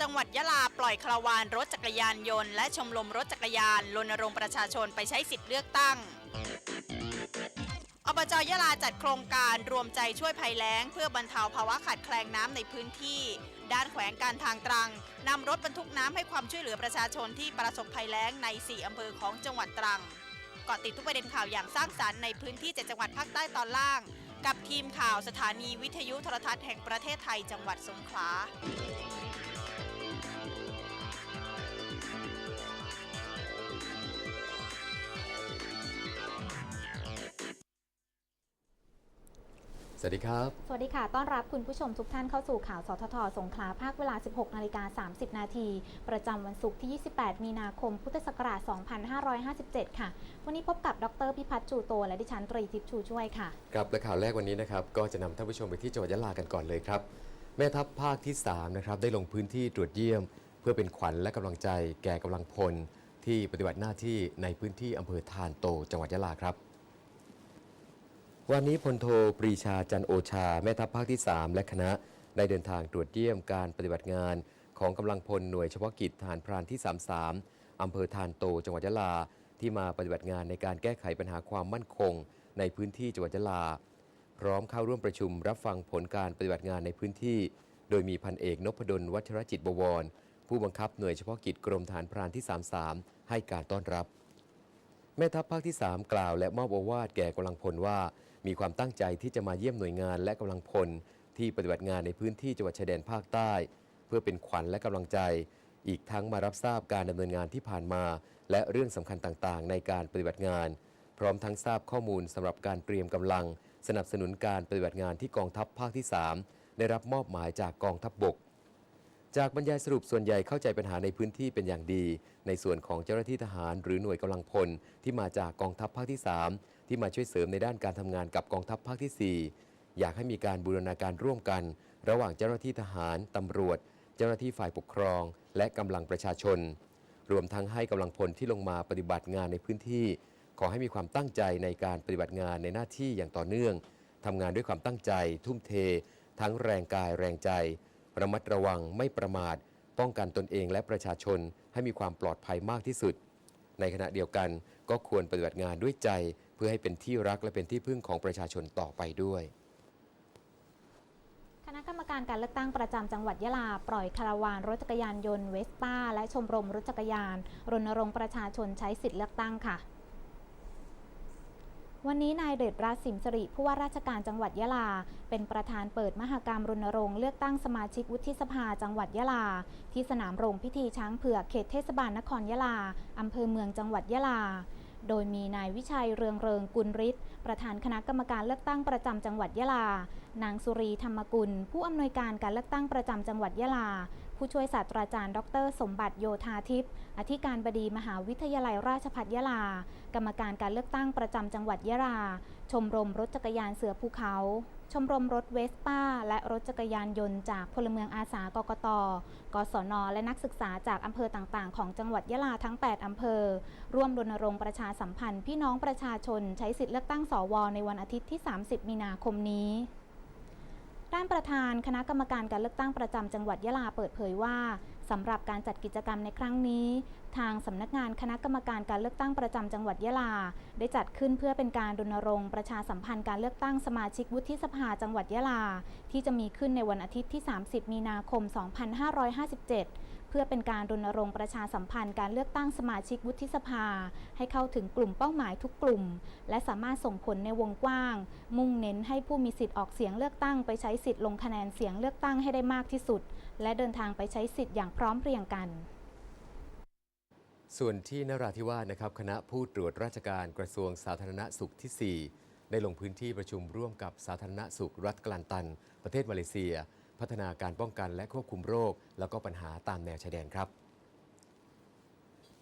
จังหวัดยะลาปล่อยคาราวานรถจักรยานยนต์และชมรมรถจักรยานรณรงค์ประชาชนไปใช้สิทธิ์เลือกตั้งอบจยะลาจัดโครงการรวมใจช่วยภัยแล้ง เพื่อบรรเทาภาวะขาดแคลนน้ำในพื้นที่ ด้านแขวงการทางตรังนำรถบรรทุกน้ำให้ความช่วยเหลือประชาชนที่ประสบภัยแล้งใน 4 อำเภอของจังหวัดตรังเกาะติดทุกประเด็นข่าวอย่างสร้างสรรค์ในพื้นที่7จังหวัดภาคใต้ตอนล่าง กับทีมข่าวสถานีวิทยุโทรทัศน์แห่งประเทศไทยจังหวัดสงขลา สวัสดีครับ สวัสดีค่ะ ต้อนรับคุณผู้ชมทุกท่านเข้าสู่ข่าวสททสงขลาภาคเวลา 16 นาฬิกา 30 นาที ประจำวันศุกร์ที่ 28 มีนาคม พุทธศักราช 2557 ค่ะ วันนี้พบกับ ดรพิพัฒน์จูโต และดิฉันตรีทิพย์ชูช่วยค่ะครับและข่าวแรกวันนี้นะครับ ก็จะนำท่านผู้ชมไปที่จังหวัดยะลากันก่อนเลยครับ แม่ทัพภาคที่ 3 นะครับ ได้ลงพื้นที่ตรวจเยี่ยม เพื่อเป็นขวัญและกำลังใจ แก่กำลังพล ที่ปฏิบัติหน้าที่ในพื้นที่อำเภอทานโต จังหวัดยะลาครับ วันนี้พลโทปรีชาจันโอชา แม่ทัพภาคที่ 3 และคณะได้เดินทางตรวจเยี่ยมการปฏิบัติงาน ของกำลังพลหน่วยเฉพาะกิจทหารพรานที่ 33อำเภอทานโตจังหวัดยะลา ที่มาปฏิบัติงานในการแก้ไขปัญหาความมั่นคง ในพื้นที่จังหวัดยะลา พร้อมเข้าร่วมประชุมรับฟังผลการปฏิบัติงานในพื้นที่ โดยมีพันเอกนพดลวัชรจิตบวร ผู้บังคับหน่วยเฉพาะกิจกรมฐานพรานที่ 33 ให้การต้อนรับ แม่ทัพภาคที่ 3 กล่าวและมอบโอวาทแก่กำลังพลว่า มีความตั้งใจที่จะมาเยี่ยมหน่วยงานและกำลังพล ที่ปฏิบัติงานในพื้นที่จังหวัดชายแดนภาคใต้ เพื่อเป็นขวัญและกำลังใจ อีกทั้งมารับทราบการดำเนินงานที่ผ่านมา และเรื่องสำคัญต่างๆ ในการปฏิบัติงาน พร้อมทั้งทราบข้อมูลสำหรับการเตรียมกำลัง สนับสนุนการปฏิบัติงานที่กองทัพภาคที่ 3 ได้รับมอบหมายจากกองทัพบบก จากบรรยายสรุปส่วนใหญ่เข้าใจปัญหาในพื้นที่เป็นอย่างดี ในส่วนของเจ้าหน้าที่ทหาร หรือหน่วยกำลังพล ที่มาจากกองทัพภาคที่ 3 ที่มาช่วยเสริมในด้านการทำงานกับกองทัพภาคที่ 4 อยากให้มีการบูรณาการร่วมกัน ระหว่างเจ้าหน้าที่ทหารตำรวจ เจ้าหน้าที่ฝ่ายปกครอง และกำลังประชาชน รวมทั้งให้กำลังพลที่ลงมาปฏิบัติงานในพื้นที่ ขอให้มีความตั้งใจในการปฏิบัติงานในหน้าที่อย่างต่อเนื่องทำงานด้วยความตั้งใจ ทุ่มเท ทั้งแรงกายแรงใจ ระมัดระวังไม่ประมาท ป้องกันตนเองและประชาชนให้มีความปลอดภัยมากที่สุด ในขณะเดียวกันก็ควรปฏิบัติงานด้วยใจ เพื่อให้เป็นที่รักและเป็นที่พึ่งของประชาชนต่อไปด้วยคณะกรรมการการเลือกตั้งประจำจังหวัดยะลา ปล่อยคาราวานรถจักรยานยนต์เวสป้า และชมรมรถจักรยาน รณรงค์ประชาชนใช้สิทธิเลือกตั้งค่ะ วันนี้นายเดชรัตน์สิมสริผู้ว่าราชการจังหวัดยะลา เป็นประธานเปิดมหกรรมรณรงค์เลือกตั้งสมาชิกวุฒิสภาจังหวัดยะลา ที่สนามโรงพิธีช้างเผือกเขตเทศบาลนครยะลาอำเภอเมืองจังหวัดยะลาโดยมีนายวิชัยเรืองเริงกุลฤทธิ์ประธานคณะกรรมการเลือกตั้งประจำจังหวัดยะลา นางสุรีธรรมกุล ผู้อำนวยการการเลือกตั้งประจำจังหวัดยะลา ผู้ช่วยศาสตราจารย์ ดร สมบัติโยธาทิพย์ อธิการบดีมหาวิทยาลัยราชภัฏยะลา กรรมการการเลือกตั้งประจำจังหวัดยะลา ชมรมรถจักรยานเสือภูเขา ชมรมรถเวสป้า และรถจักรยานยนต์จากพลเมืองอาสากกต กศน และนักศึกษาจากอำเภอต่างๆ ของจังหวัดยะลาทั้ง 8 อำเภอ ร่วมรณรงค์ประชาสัมพันธ์พี่น้องประชาชนใช้สิทธิเลือกตั้งสวในวันอาทิตย์ที่ 30 มีนาคมนี้ ด้านประธานคณะกรรมการการเลือกตั้งประจำจังหวัดยะลาเปิดเผยว่าสำหรับการจัดกิจกรรมในครั้งนี้ ทางสำนักงานคณะกรรมการการเลือกตั้งประจำจังหวัดยะลา ได้จัดขึ้นเพื่อเป็นการรณรงค์ประชาสัมพันธ์การเลือกตั้งสมาชิกวุฒิสภาจังหวัดยะลา ที่จะมีขึ้นในวันอาทิตย์ที่ 30 มีนาคม 2557 เพื่อเป็นการรณรงค์ประชาสัมพันธ์การเลือกตั้งสมาชิกวุฒิสภา ให้เข้าถึงกลุ่มเป้าหมายทุกกลุ่ม และสามารถส่งผลในวงกว้าง มุ่งเน้นให้ผู้มีสิทธิ์ออกเสียงเลือกตั้งไปใช้สิทธิ์ลงคะแนนเสียงเลือกตั้งให้ได้มากที่สุด และเดินทางไปใช้สิทธิ์อย่างพร้อมเพรียงกันส่วนที่นราธิวาสนะครับคณะผู้ตรวจราชการกระทรวงสาธารณสุขที่ 4 ได้ลงพื้นที่ประชุมร่วมกับสาธารณสุขรัฐกลันตัน ประเทศมาเลเซีย พัฒนาการป้องกันและควบคุมโรค แล้วก็ปัญหาตามแนวชายแดนครับ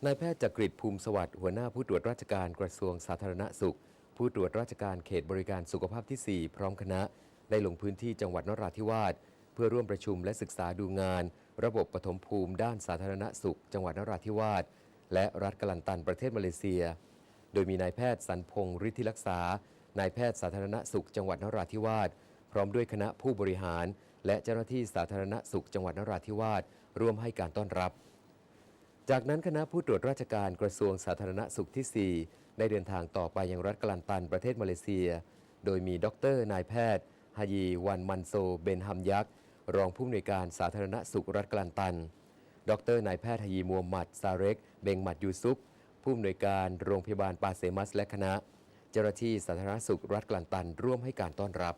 นายแพทย์จักริดภูมิสวัสดิ์หัวหน้าผู้ตรวจราชการกระทรวงสาธารณสุข ผู้ตรวจราชการเขตบริการสุขภาพที่ 4 พร้อมคณะ ได้ลงพื้นที่จังหวัดนราธิวาสเพื่อร่วมประชุมและศึกษาดูงาน ระบบปฐมภูมิด้านสาธารณสุข จังหวัดนราธิวาสและรัฐกลันตันประเทศมาเลเซีย โดยมีนายแพทย์สันพงศ์ฤทธิรักษา นายแพทย์สาธารณสุข จังหวัดนราธิวาส พร้อมด้วยคณะผู้บริหาร และเจ้าหน้าที่สาธารณสุขจังหวัดนราธิวาสร่วมให้การต้อนรับ จากนั้นคณะผู้ตรวจราชการกระทรวงสาธารณสุขที่ 4 ได้เดินทางต่อไปยังรัฐกลันตันประเทศมาเลเซีย โดยมีดรนายแพทย์ฮายีวันมันโซเบนฮัมยักษ์รองผู้อำนวยการสาธารณสุขรัฐกลันตัน ดรนายแพทย์ฮายีมัวหมัดซาเร็ก เบงหมัดยูซุปผู้อำนวยการโรงพยาบาลปาเซมัสและคณะ เจ้าหน้าที่สาธารณสุขรัฐกลันตันร่วมให้การต้อนรับ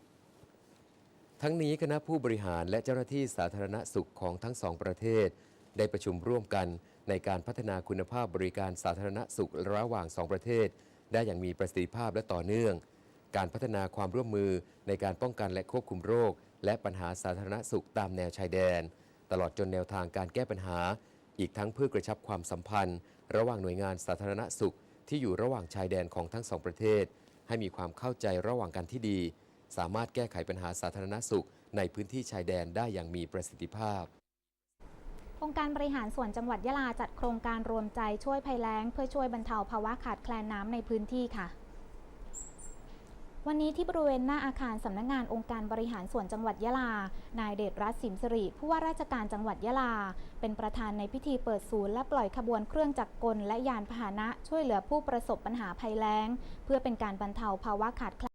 ทั้งนี้คณะผู้บริหารและเจ้าหน้าที่สาธารณสุขของทั้งสองประเทศ ได้ประชุมร่วมกันในการพัฒนาคุณภาพบริการสาธารณสุขระหว่างสองประเทศ ได้อย่างมีประสิทธิภาพและต่อเนื่อง การพัฒนาความร่วมมือในการป้องกันและควบคุมโรค และปัญหาสาธารณสุขตามแนวชายแดน ตลอดจนแนวทางการแก้ปัญหา อีกทั้งเพื่อกระชับความสัมพันธ์ ระหว่างหน่วยงานสาธารณสุขที่อยู่ระหว่างชายแดนของทั้งสองประเทศ ให้มีความเข้าใจระหว่างกันที่ดี สามารถแก้ไขปัญหาสาธารณสุข ในพื้นที่ชายแดนได้อย่างมีประสิทธิภาพ องค์การบริหารส่วนจังหวัดยะลาจัดโครงการรวมใจช่วยภัยแล้ง เพื่อช่วยบรรเทาภาวะขาดแคลนน้ำในพื้นที่ค่ะวันนี้ที่บริเวณหน้าอาคารสำนักงงานองค์การบริหารส่วนจังหวัดยะลา นายเดชรัตน์สิมสิริ ผู้ว่าราชการจังหวัดยะลา เป็นประธานในพิธีเปิดศูนย์และปล่อยขบวนเครื่องจักรกลและยานพาหนะช่วยเหลือผู้ประสบปัญหาภัยแล้ง เพื่อเป็นการบรรเทาภาวะขาดแคลน